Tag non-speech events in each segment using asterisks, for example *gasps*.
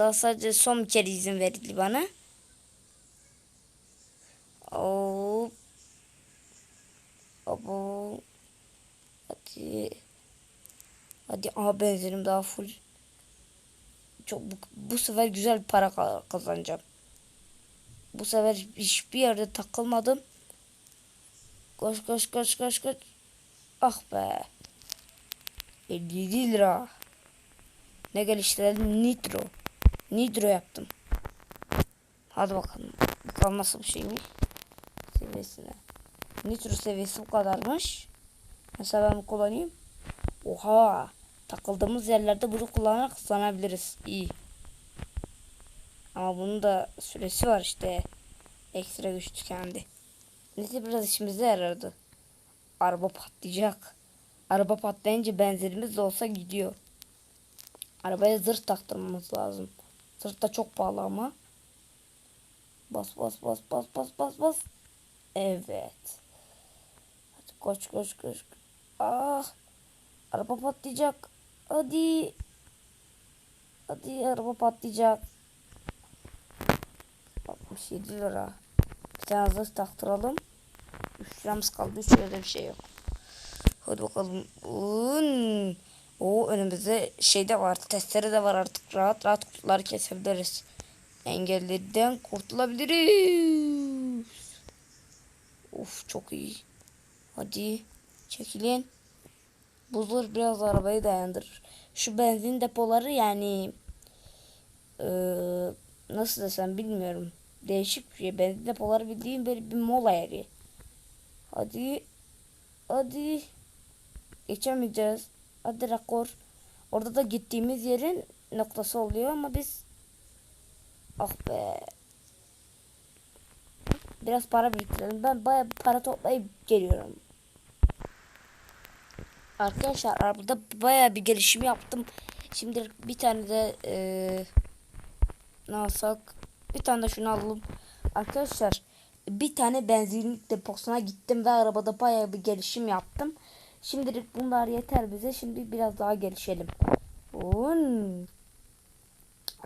Daha sadece son bir kere izin verildi bana. Hop. Abo. Hadi. Hadi aha benzerim daha full. Çok bu, bu sefer güzel para ka- kazanacağım. Bu sefer hiçbir yerde takılmadım. Koş koş koş koş koş. Ah be. 57 lira. Ne geliştirelim? Nitro. Nitro yaptım. Hadi bakalım. Bakalım nasıl bir şeymiş. Seviyesine. Nitro seviyesi bu kadarmış. Mesela ben kullanayım. Oha. Takıldığımız yerlerde bunu kullanarak kazanabiliriz. İyi. Ama bunun da süresi var işte. Ekstra güç tükendi. Neyse biraz işimize yaradı. Araba patlayacak. Araba patlayınca benzerimiz de olsa gidiyor. Arabaya zırh taktırmamız lazım. Zırh da çok pahalı ama. Bas bas bas bas bas bas bas. Evet. Hadi koş koş koş. Ah. Araba patlayacak. Hadi. Hadi araba patlayacak. 67 lira. Bir tane zırh taktıralım. 3 liramız kaldı. 3 lirada bir şey yok. Hadi bakalım. Un. O önümüzde şey de var. Testere de var artık. Rahat rahat kutuları kesebiliriz. Engellerden kurtulabiliriz. Of çok iyi. Hadi çekilin. Buzlar biraz arabayı dayandırır. Şu benzin depoları yani eee, nasıl desem bilmiyorum. Değişik bir şey. Benzin depoları bildiğim böyle bir mola yeri. Hadi. Hadi. Geçemeyeceğiz. Hadi rekor. Orada da gittiğimiz yerin noktası oluyor ama biz ah be. Biraz para biriktirelim. Ben bir para toplayıp geliyorum. Arkadaşlar arabada bayağı bir gelişim yaptım. Şimdi bir tane de eee ne alsak? Bir tane de şunu alalım. Arkadaşlar bir tane benzinlik deposuna gittim ve arabada bayağı bir gelişim yaptım. Şimdilik bunlar yeter bize. Şimdi biraz daha gelişelim. Un.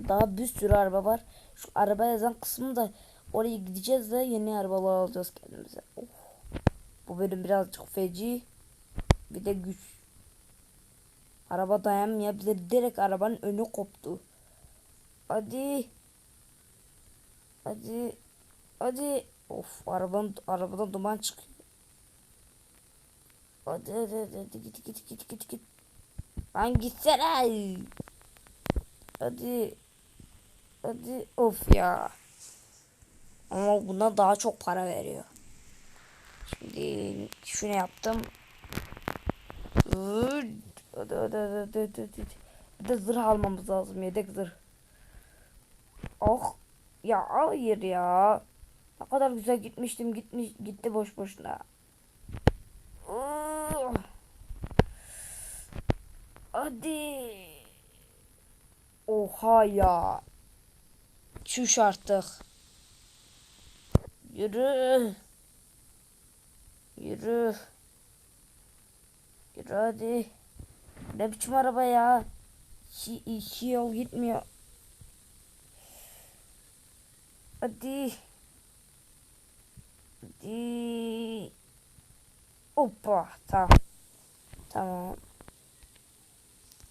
Daha bir sürü araba var. Şu araba yazan kısmı da oraya gideceğiz ve yeni arabalar alacağız kendimize. Of. Bu bölüm birazcık feci. Bir de güç. Araba dayanmayabilir. Direkt arabanın önü koptu. Hadi. Hadi. Hadi. Of arabanın arabadan duman çıkıyor. Hadi hadi hadi, git git git git git. Lan gitsene. Hadi. Hadi of ya. Ama buna daha çok para veriyor. Şimdi şunu yaptım. Hadi hadi hadi hadi. hadi. Bir de zırh almamız lazım yedek zırh. Oh. Ya hayır ya. Ne kadar güzel gitmiştim gitmiş gitti boş boşuna. Hadi. Oha ya. Çüş artık. Yürü. Yürü. Yürü hadi. Ne biçim araba ya? İki, iki yol gitmiyor. Hadi. Hadi. Hoppa. Tamam. Tamam.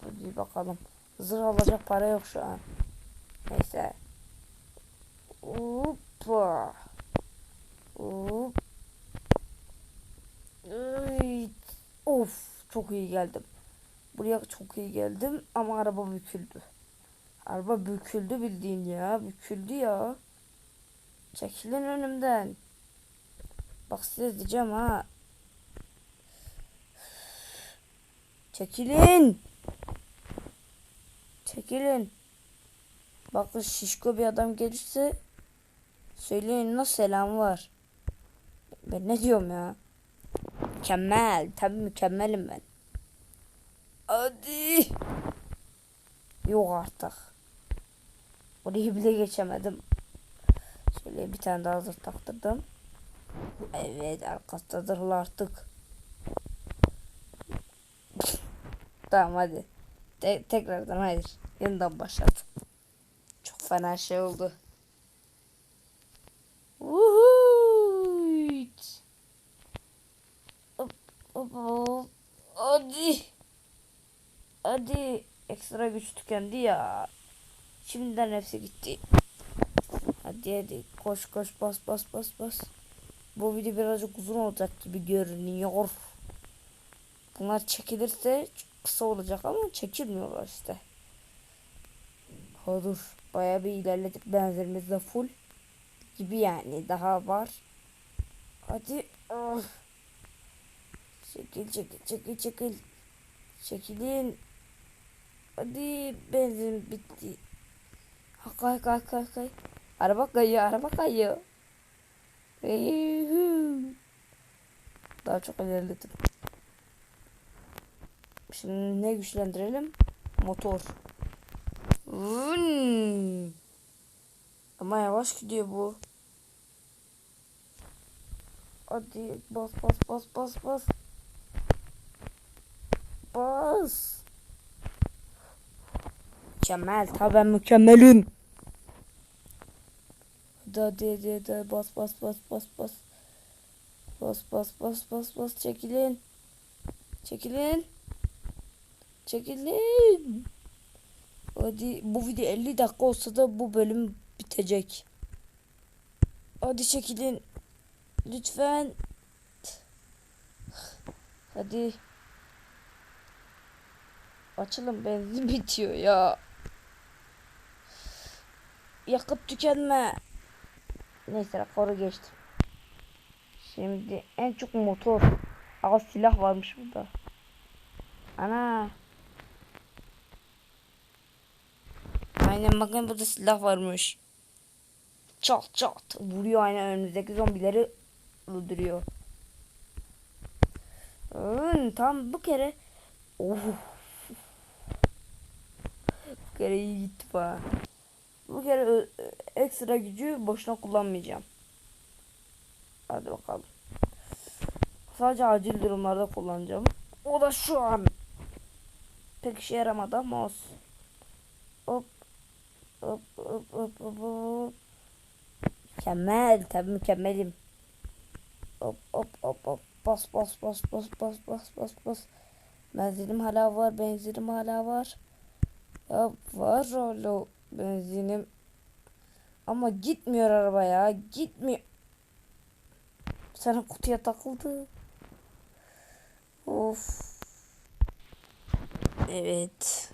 Hadi bakalım. Zırh alacak para yok şu an. Neyse. Hoppa. Hop. Of. Çok iyi geldim. Buraya çok iyi geldim ama araba büküldü. Araba büküldü bildiğin ya. Büküldü ya. Çekilin önümden. Bak size diyeceğim ha. Çekilin. Çekilin. Bakın şişko bir adam gelirse söyleyin nasıl selam var. Ben ne diyorum ya? Mükemmel. Tabii mükemmelim ben. Hadi. Yok artık. Orayı bile geçemedim. Şöyle bir tane daha zırh taktırdım. Evet arkasıdadır artık. Tamam hadi. Te tekrardan hayır. Yeniden başlat. fena şey oldu. Vuhuy. Hop, hop. Ekstra güç tükendi ya. Şimdiden hepsi gitti. Hadi hadi koş koş bas bas bas bas. Bu video birazcık uzun olacak gibi görünüyor. Bunlar çekilirse çok kısa olacak ama çekilmiyorlar işte. Ha dur. Bayağı bir ilerledik. Benzerimiz de full. Gibi yani. Daha var. Hadi. Ah. Çekil çekil çekil çekil. Çekilin. Hadi benzin bitti. Kay kay kay kay. Araba kayıyor araba kayıyor. Daha çok ilerledim. Şimdi ne güçlendirelim? Motor. Vın. Ama yavaş gidiyor bu. Hadi bas bas bas bas bas. Bas. Mükemmel. Tabii ben mükemmelim. Hadi hadi hadi, hadi. bas bas bas bas bas. Bas bas bas bas bas çekilin. Çekilin. Çekilin. Hadi bu video 50 dakika olsa da bu bölüm bitecek. Hadi çekilin. Lütfen. Hadi. Açılın benzin *laughs* bitiyor ya. Yakıt tükenme. Neyse rekoru geçtim. Şimdi en çok motor. Aa silah varmış burada. Ana. Aynen bakın burada silah varmış. Çat çat vuruyor aynen önümüzdeki zombileri öldürüyor. Hmm, tam bu kere oh. Bu kere iyi gitti bana. Bu kere ekstra gücü boşuna kullanmayacağım. Hadi bakalım. Sadece acil durumlarda kullanacağım. O da şu an. Pek işe yaramadı ama olsun. Hop. Mükemmel. Tabii mükemmelim. Hop hop hop hop. Bas bas bas bas bas bas bas bas. Benzinim hala var. Benzinim hala var. Ya var hala benzinim. Ama gitmiyor araba ya. Gitmiyor. Sana kutuya takıldı. Of. Evet.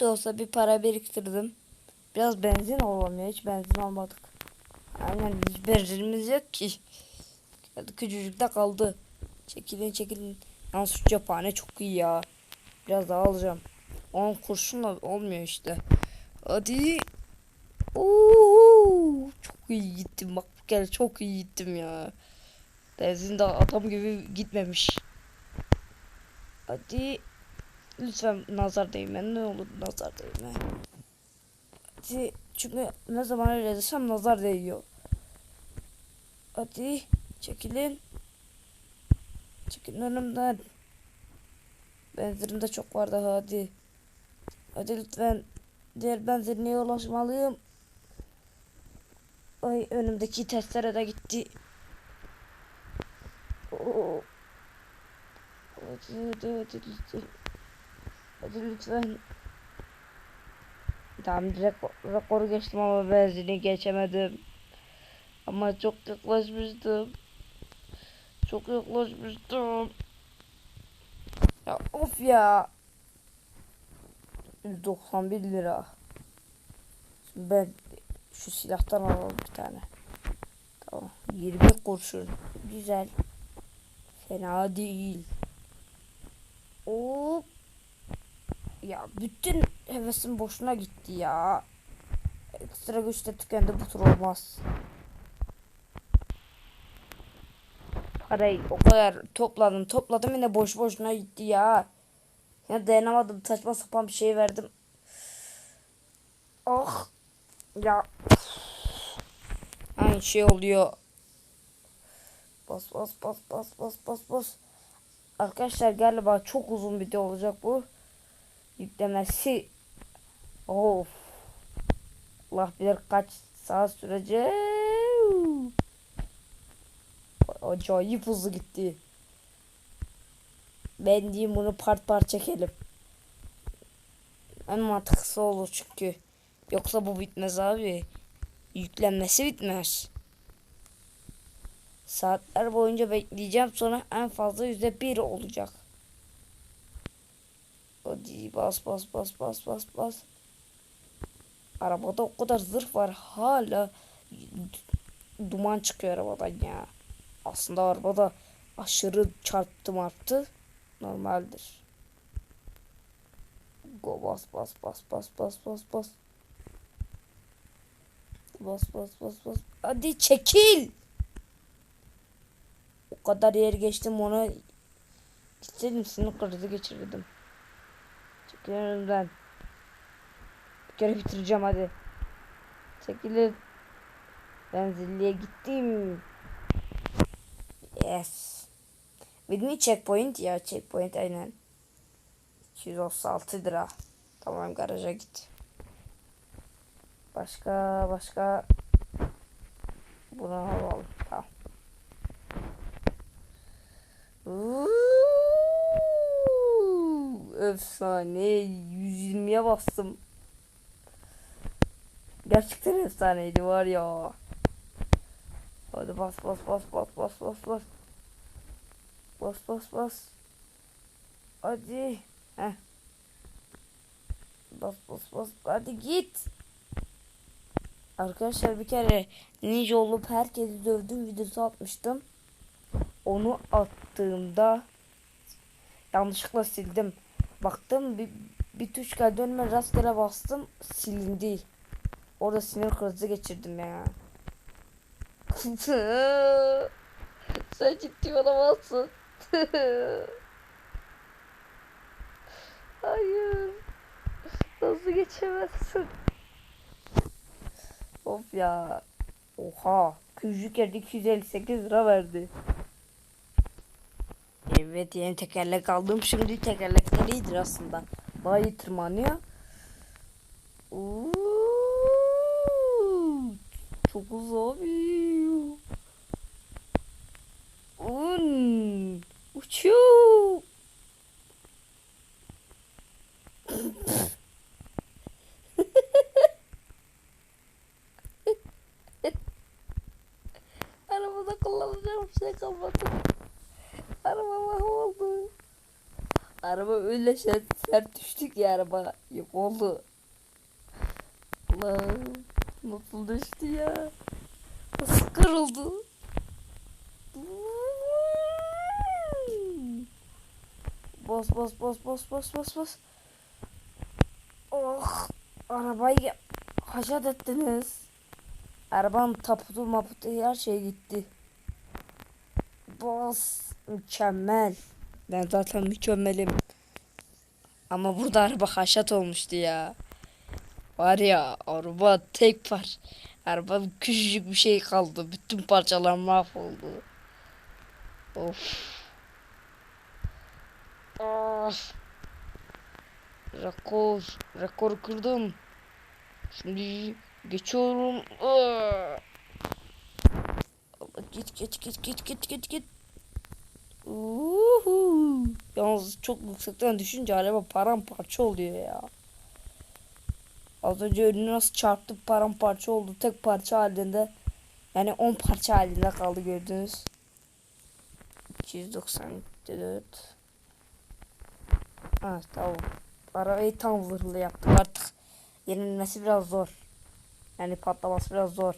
De olsa bir para biriktirdim. Biraz benzin ya. Hiç benzin almadık. Aynen hiç benzinimiz yok ki. Geldi küçücükte kaldı. Çekilin çekilin. Yalnız şu cephane çok iyi ya. Biraz daha alacağım. 10 kurşunla olmuyor işte. Hadi. Oo, çok iyi gittim bak bu kere çok iyi gittim ya. Benzin de adam gibi gitmemiş. Hadi. Lütfen nazar değme ne olur nazar değme. Hadi çünkü ne zaman öyle desem nazar değiyor. Hadi çekilin. Çekilin önümden. Benzinim de çok vardı hadi. Hadi lütfen. Diğer benzinliğe ulaşmalıyım. Ay önümdeki testere de gitti. Oo. Hadi hadi hadi lütfen. Hadi lütfen. Tamam rekor, rekoru geçtim ama benzini geçemedim. Ama çok yaklaşmıştım. Çok yaklaşmıştım. Ya of ya. 191 lira. Şimdi ben şu silahtan alalım bir tane. Tamam. 20 kurşun. Güzel. Fena değil. Hop. Ya bütün hevesim boşuna gitti ya. Ekstra güçte tükendi bu tur olmaz. Parayı o kadar topladım topladım yine boş boşuna gitti ya. Ya dayanamadım saçma sapan bir şey verdim. Oh. Ya. Aynı şey oluyor. Bas bas bas bas bas bas bas. Arkadaşlar galiba çok uzun video olacak bu. Yüklemesi Of. Allah bilir kaç saat sürecek. Acayip hızlı gitti. Ben diyeyim bunu part part çekelim. En mantıklısı olur çünkü. Yoksa bu bitmez abi. Yüklenmesi bitmez. Saatler boyunca bekleyeceğim sonra en fazla yüzde bir olacak. Hadi bas bas bas bas bas bas. Arabada o kadar zırh var hala duman çıkıyor arabadan ya. Aslında arabada aşırı çarptı marttı. Normaldir. Go bas bas bas bas bas bas bas. Bas bas bas bas. Hadi çekil. O kadar yer geçtim ona gitseydim sinir krizi geçirirdim. Çekil önümden. Bir kere bitireceğim hadi. Çekilin. Ben zilliye gittim. Yes. With me checkpoint ya checkpoint aynen. 236 lira. Tamam garaja git. Başka başka bunu alalım. Tamam. Uuu, efsane 120'ye bastım. Gerçekten efsaneydi var ya. Hadi bas bas bas bas bas bas bas. Bas bas bas. Hadi. Heh. Bas bas bas. Hadi git. Arkadaşlar bir kere ninja olup herkesi dövdüm videosu atmıştım. Onu attığımda yanlışlıkla sildim. Baktım bir, bir tuş geldi önüme rastgele bastım silindi. Orada sinir krizi geçirdim ya. *laughs* Sen ciddi olamazsın. *laughs* Hayır. Nasıl geçemezsin? Of ya. Oha. Küçük yerde 258 lira verdi. Evet yeni tekerlek aldım. Şimdi tekerlekler iyidir aslında. Daha iyi tırmanıyor. Oo, çok abi. Un. Uçuyor. *laughs* Arabada kullanacağım şey kalmadı. Araba mahvoldu. Araba öyle sert, sert düştü ki araba yok oldu. Allah nasıl düştü ya. Nasıl kırıldı. Bas bas bas bas bas bas bas. Oh arabayı haşat ettiniz. Arabanın taputu maputu her şey gitti. Bas mükemmel. Ben zaten mükemmelim. Ama burada araba haşat olmuştu ya. Var ya araba tek par. Araba küçücük bir şey kaldı. Bütün parçalar mahvoldu. Of. Of. Rekor. Rekor kırdım. Şimdi geçiyorum. Aa. Git git git git git git git. Uhu. Yalnız çok yüksekten düşünce araba paramparça oluyor ya. Az önce önüne nasıl çarptı paramparça oldu. Tek parça halinde. Yani 10 parça halinde kaldı gördünüz. 294 Ha tamam. Arabayı tam zırhlı yaptık artık. Yenilmesi biraz zor. Yani patlaması biraz zor.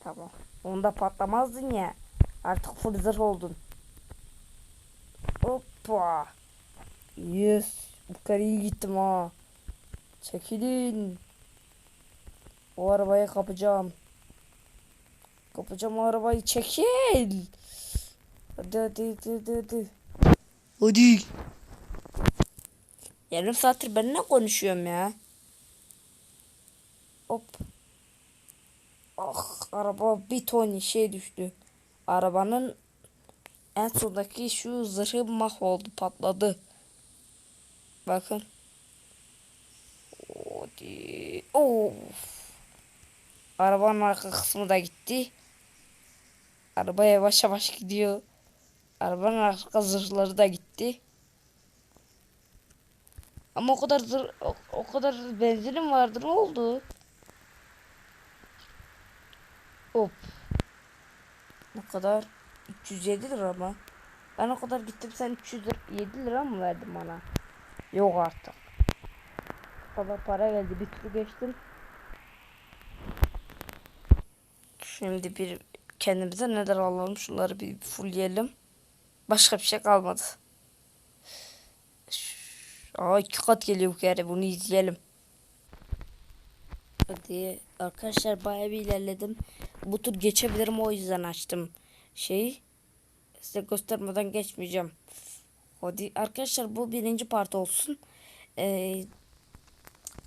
Tamam. Onda patlamazdın ya. Artık full zırh oldun. Hoppa. Yes. Bu kadar iyi gittim ha. Çekilin. O arabayı kapacağım. Kapacağım o arabayı çekil. Hadi hadi hadi hadi. Hadi. Yarım saattir ben ne konuşuyorum ya? Hop. Ah araba bir ton şey düştü. Arabanın en sondaki şu zırhı mahvoldu patladı. Bakın. Hadi. Of. Arabanın arka kısmı da gitti. Araba yavaş yavaş gidiyor. Arabanın arka zırhları da gitti. Ama o kadar zır, o, o kadar benzinim vardı ne oldu? Hop. Ne kadar? 307 lira mı? Ben o kadar gittim sen 307 lira mı verdin bana? Yok artık. O kadar para geldi bir tur geçtim. Şimdi bir kendimize neler alalım şunları bir fullleyelim. Başka bir şey kalmadı. Aa iki kat geliyor bu kere bunu izleyelim. Hadi arkadaşlar bayağı bir ilerledim. Bu tur geçebilirim o yüzden açtım şeyi. Size göstermeden geçmeyeceğim. Hadi arkadaşlar bu birinci part olsun. Ee,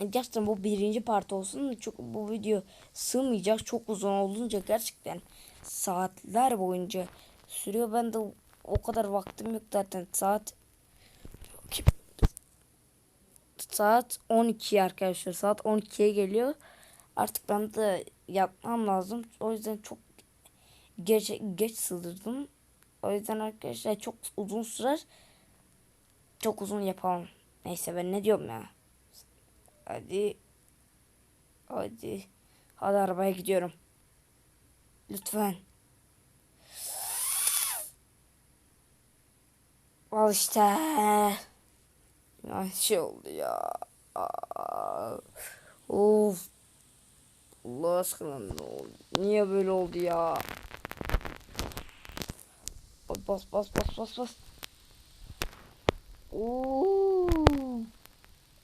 gerçekten bu birinci part olsun. Çok bu video sığmayacak. Çok uzun olunca gerçekten saatler boyunca sürüyor. Ben de o kadar vaktim yok zaten. Saat saat 12 arkadaşlar. Saat 12'ye geliyor. Artık ben de yapmam lazım. O yüzden çok geç geç sığdırdım. O yüzden arkadaşlar çok uzun sürer. Çok uzun yapamam. Neyse ben ne diyorum ya. Hadi. Hadi. Hadi arabaya gidiyorum. Lütfen. Al işte. Ya şey oldu ya. Of. Allah aşkına ne oldu? Niye böyle oldu ya? Bas bas bas bas bas. Oo.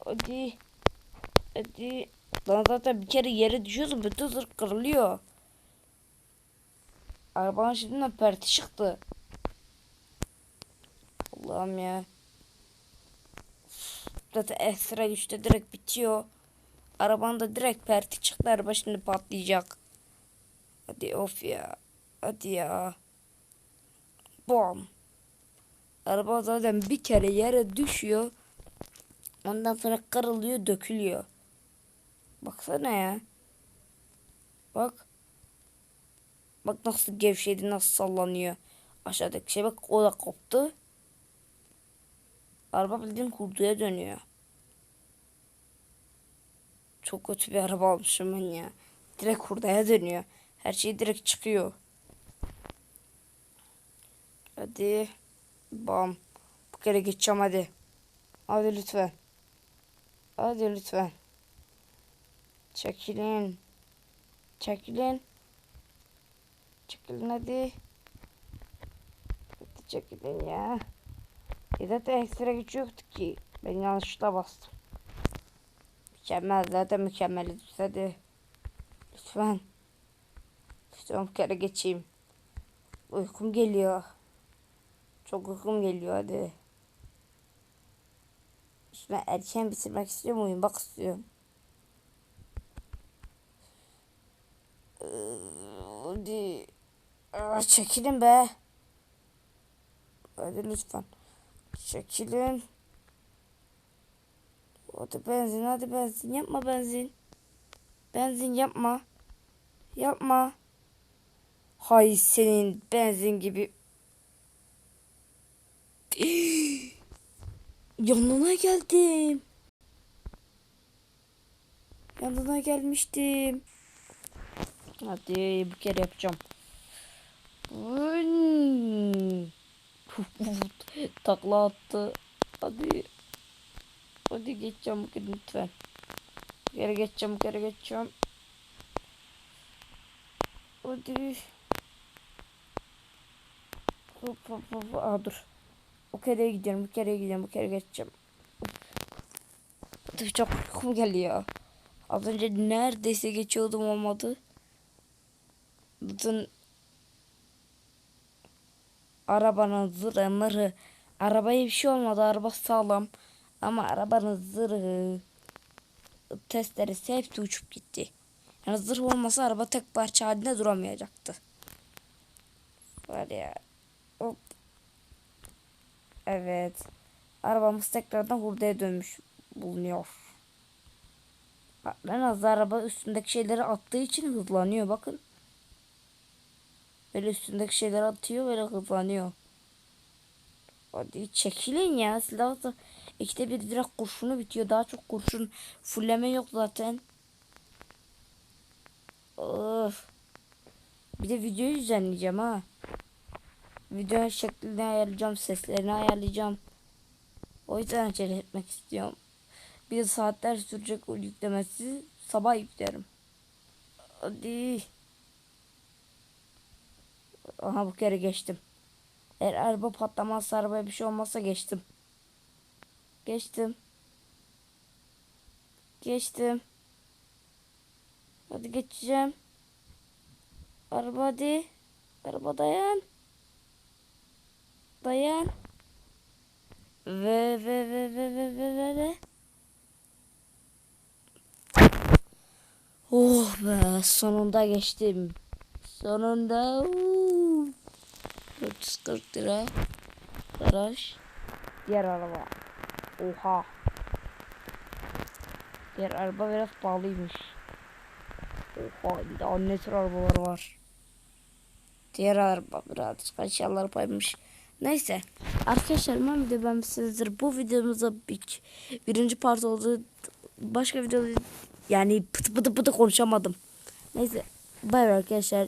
Hadi. Hadi. Lan zaten bir kere yere düşüyorsun bütün zırh kırılıyor. Arabanın şimdiden perti çıktı. Allah'ım ya. Zaten ekstra güçte direkt bitiyor. Arabanın da direkt perti çıktı. Araba şimdi patlayacak. Hadi of ya. Hadi ya. Bom. Araba zaten bir kere yere düşüyor. Ondan sonra kırılıyor, dökülüyor. Baksana ya. Bak. Bak nasıl gevşedi, nasıl sallanıyor. Aşağıdaki şey bak o da koptu. Araba bildiğin kurduya dönüyor. Çok kötü bir araba almışım ben ya. Direkt hurdaya dönüyor. Her şey direkt çıkıyor. Hadi. Bam. Bu kere geçeceğim hadi. Hadi lütfen. Hadi lütfen. Çekilin. Çekilin. Çekilin hadi. Hadi çekilin ya. Ya zaten ekstra güç yoktu ki. Ben yanlışlıkla bastım. Mükemmel zaten mükemmeliz. Hadi. Lütfen. Lütfen bir kere geçeyim. Uykum geliyor. Çok uykum geliyor hadi. Şuna erken bitirmek istiyorum uyumak istiyorum. Ee, Hadi. Çekilin be. Hadi lütfen. Çekilin. Hadi benzin hadi benzin yapma benzin. Benzin yapma. Yapma. Hay senin benzin gibi. *gasps* Yanına geldim. Yanına gelmiştim. Hadi bir kere yapacağım. *laughs* Takla attı. Hadi. Hadi geçeceğim bu kere lütfen. Bir kere geçeceğim, bir kere geçeceğim. Hadi. Hop hop hop. Aa, dur. Bu kereye gidiyorum, bu kereye gidiyorum, bu kere geçeceğim. Dur çok uykum geliyor. Az önce neredeyse geçiyordum olmadı. Bütün arabanın zırhı mırı. Arabaya bir şey olmadı. Araba sağlam. Ama arabanın zırhı testleri hepsi uçup gitti. Yani zırh olmasa araba tek parça halinde duramayacaktı. Var ya. Hop. Evet. Arabamız tekrardan hurdaya dönmüş bulunuyor. En az araba üstündeki şeyleri attığı için hızlanıyor bakın. Böyle üstündeki şeyleri atıyor böyle hızlanıyor. Hadi çekilin ya silah da ikide bir direkt kurşunu bitiyor. Daha çok kurşun fulleme yok zaten. Of. Bir de videoyu düzenleyeceğim ha. Video şeklini ayarlayacağım, seslerini ayarlayacağım. O yüzden acele etmek istiyorum. Bir saatler sürecek o yüklemesi. Sabah yüklerim. Hadi. Aha bu kere geçtim. Eğer araba patlamazsa arabaya bir şey olmazsa geçtim. Geçtim. Geçtim. Hadi geçeceğim. Araba hadi. Araba dayan. Dayan. Ve ve ve ve ve ve ve ve. Oh be sonunda geçtim. Sonunda. uuu. 440 lira. Garaj. Diğer araba. Oha. Diğer araba biraz pahalıymış. Oha bir de ne tür arabalar var. Diğer araba birazcık aşağılara paymış. Neyse. Arkadaşlar ben de ben sizler bu videomuzda bir, birinci part oldu. Başka videoda yani pıtı pıtı pıtı konuşamadım. Neyse. Bay arkadaşlar.